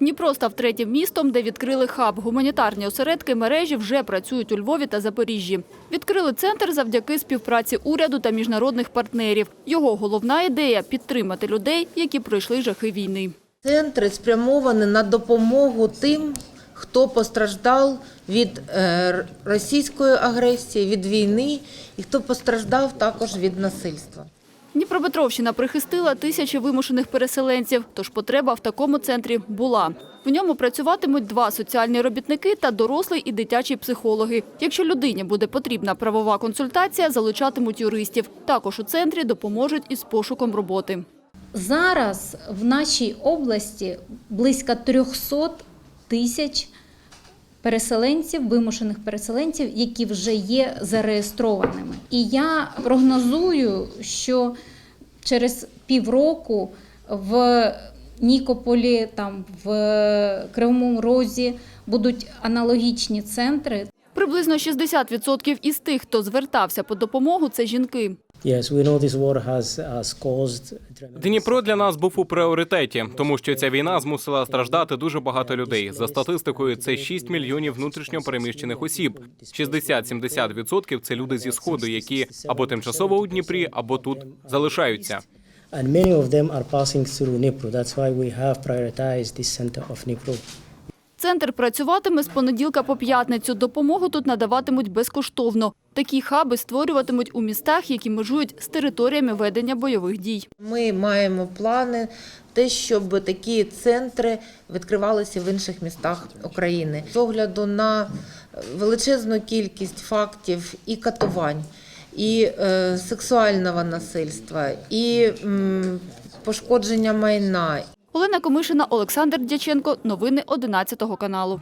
Дніпро став третім містом, де відкрили хаб. Гуманітарні осередки мережі вже працюють у Львові та Запоріжжі. Відкрили центр завдяки співпраці уряду та міжнародних партнерів. Його головна ідея – підтримати людей, які пройшли жахи війни. Центри спрямовані на допомогу тим, хто постраждав від е, російської агресії, від війни і хто постраждав також від насильства. Дніпропетровщина прихистила тисячі вимушених переселенців, тож потреба в такому центрі була. В ньому працюватимуть два соціальні робітники та дорослий і дитячий психологи. Якщо людині буде потрібна правова консультація, залучатимуть юристів. Також у центрі допоможуть із пошуком роботи. Зараз в нашій області близько 300 тисяч переселенців, вимушених переселенців, які вже є зареєстрованими. І я прогнозую, що через півроку в Нікополі, там в Кривому Розі будуть аналогічні центри. Приблизно 60% із тих, хто звертався по допомогу, це жінки. Дніпро для нас був у пріоритеті, тому що ця війна змусила страждати дуже багато людей. За статистикою, це 6 мільйонів внутрішньо переміщених осіб. 60-70% – це люди зі сходу, які або тимчасово у Дніпрі, або тут залишаються. and many of them are passing through Nipro. That's why we have prioritized this center of Nipro. Центр працюватиме з понеділка по п'ятницю. Допомогу тут надаватимуть безкоштовно. Такі хаби створюватимуть у містах, які межують з територіями ведення бойових дій. Ми маємо плани те, щоб такі центри відкривалися в інших містах України. З огляду на величезну кількість фактів і катувань, і е, сексуального насильства, і пошкодження майна, Олена Комишина, Олександр Дяченко. Новини 11 каналу.